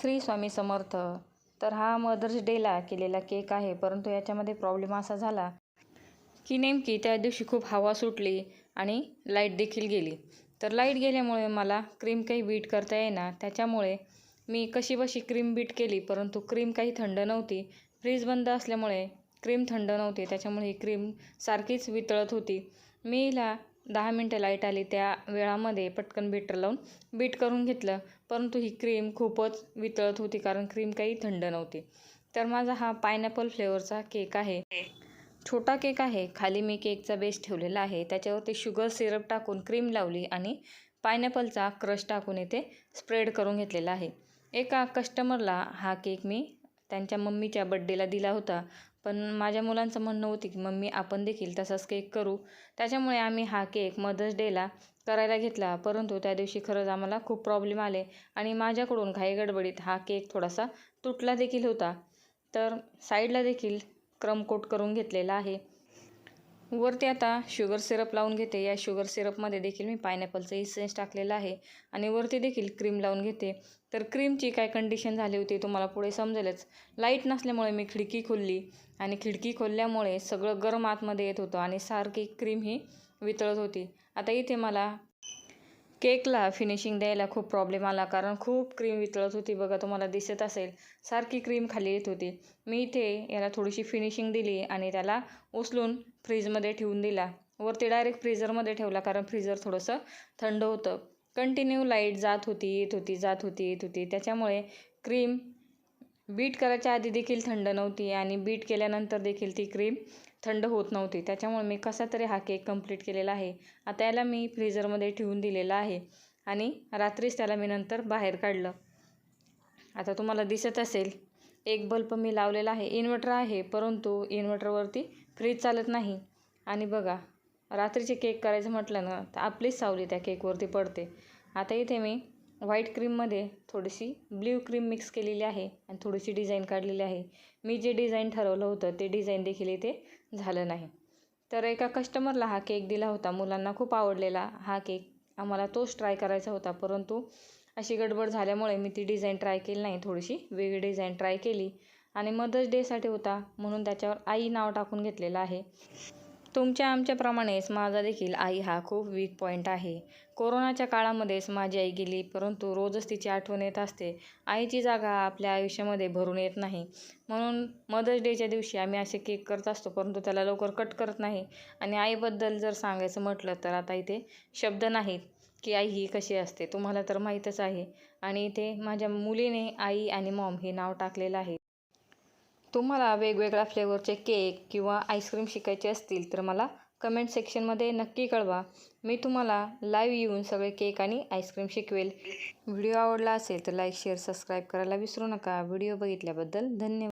श्री स्वामी समर्थ. तर हा मदर्स डेला केलेला केक आहे परंतु याच्यामध्ये प्रॉब्लेम असा झाला की नेमकी त्या दिवशी खूप हवा सुटली आणि लाइट देखील गेली. तर लाइट गेल्यामुळे मला क्रीम काही बीट करता येईना त्याच्यामुळे मी कशी बशी क्रीम बीट केली परंतु क्रीम काही थंड नव्हती. फ्रीज बंद असल्यामुळे क्रीम थंड नव्हती त्याच्यामुळे ही क्रीम सारखीच वितळत होती. मी हिला दहा मिनटं लाइट आली त्या वेळामध्ये पटकन बीटर लावून बीट करून घेतलं. परंतु ही क्रीम खूपच वितळत होती कारण क्रीम काही थंड नव्हती. तर माझा हा पायनॅपल फ्लेवरचा केक आहे. छोटा केक आहे. खाली मी केकचा बेस ठेवलेला आहे. त्याच्यावरती शुगर सिरप टाकून क्रीम लावली आणि पायनॅपलचा क्रश टाकून इथे स्प्रेड करून घेतलेला आहे. एका कस्टमरला हा केक मी त्यांच्या मम्मीच्या बड्डेला दिला होता. पण माझ्या मुलांचं म्हणणं होतं की मम्मी आपण देखील तसाच केक करू. त्याच्यामुळे आम्ही हा केक मदर्स डेला करायला घेतला. परंतु त्या दिवशी खरंच आम्हाला खूप प्रॉब्लेम आले आणि माझ्याकडून घाई गडबडीत हा केक थोडासा तुटला देखील होता. तर साईडला देखील क्रमकोट करून घेतलेला आहे. वरती आता शुगर सिरप लावून घेते. या शुगर सिरपमध्ये देखील मी पायनॅपलचं इसेन्स टाकलेलं आहे आणि वरती देखील क्रीम लावून घेते. तर क्रीमची काय कंडिशन झाली होती तुम्हाला पुढे समजेलच. लाइट नसल्यामुळे मी खिडकी खोलली आणि खिडकी खोलल्यामुळे सगळं गरम आतमध्ये येत होतं आणि सारखी क्रीम ही वितळत होती. आता इथे मला केकला फिनिशिंग द्यायला खूप प्रॉब्लेम आला. कारण खूप क्रीम वितळत होती. बघा तुम्हाला दिसत असेल. सारखी क्रीम खाली येत होती. मी इथे याला थोडीशी फिनिशिंग दिली आणि त्याला उचलून फ्रीजमध्ये ठेवून दिला. वरती डायरेक्ट फ्रीझरमध्ये ठेवला कारण फ्रीझर थोडंसं थंड होतं. कंटिन्यू लाइट जात होती येत होती जात होती येत होती. त्याच्यामुळे क्रीम बीट करायच्या आधी देखील थंड नव्हती आणि बीट केल्यानंतर देखील ती क्रीम थंड होत नव्हती. त्याच्यामुळे मी कसा तरी हा केक कंप्लीट केलेला आहे. आता याला मी फ्रीजरमध्ये ठेवून दिलेला आहे आणि रात्रीच त्याला मी नंतर बाहेर काढलं. आता तुम्हाला दिसत असेल एक बल्ब मी लावलेला आहे. इन्व्हर्टर आहे परंतु इन्व्हर्टरवरती फ्रीज चालत नाही. आणि बघा रात्रीचे केक करायचं म्हटलं ना तर आपलीच सावली त्या केकवरती पडते. आता इथे मी व्हाईट क्रीममध्ये थोडीशी ब्ल्यू क्रीम मिक्स केलेली आहे आणि थोडीशी डिझाईन काढलेली आहे. मी जे डिझाईन ठरवलं होतं ते डिझाईन देखील इथे झालं नाही. तर एका कस्टमरला हा केक दिला होता. मुलांना खूप आवडलेला हा केक. आम्हाला तोच ट्राय करायचा होता. परंतु अशी गडबड झाल्यामुळे मी ती डिझाईन ट्राय केली नाही. थोडीशी वेगळी डिझाईन ट्राय केली. आणि मदर्स डेसाठी होता म्हणून त्याच्यावर आई नाव टाकून घेतलेलं आहे. तुमच्या आमच्याप्रमाणेच माझा देखील आई हा खूप वीक पॉईंट आहे. कोरोनाच्या काळामध्येच माझी आई गेली परंतु रोजच तिची आठवण येत असते. आईची जागा आपल्या आयुष्यामध्ये भरून येत नाही. म्हणून मदर्स डेच्या दिवशी आम्ही असे केक करत असतो परंतु त्याला लवकर कट करत नाही. आणि आईबद्दल जर सांगायचं म्हटलं तर आता इथे शब्द नाहीत की आई ही कशी असते तुम्हाला तर माहीतच आहे. आणि इथे माझ्या मुलीने आई आणि मॉम हे नाव टाकलेलं आहे. तुम्हाला वेगवेगळ्या फ्लेवरचे केक किंवा आईस्क्रीम शिकायचे असतील तर मला कमेंट सेक्शनमध्ये नक्की कळवा. मी तुम्हाला लाईव्ह येऊन सगळे केक आणि आईस्क्रीम शिकवेल. व्हिडिओ आवडला असेल तर लाईक शेअर सबस्क्राईब करायला विसरू नका. व्हिडिओ बघितल्याबद्दल धन्यवाद.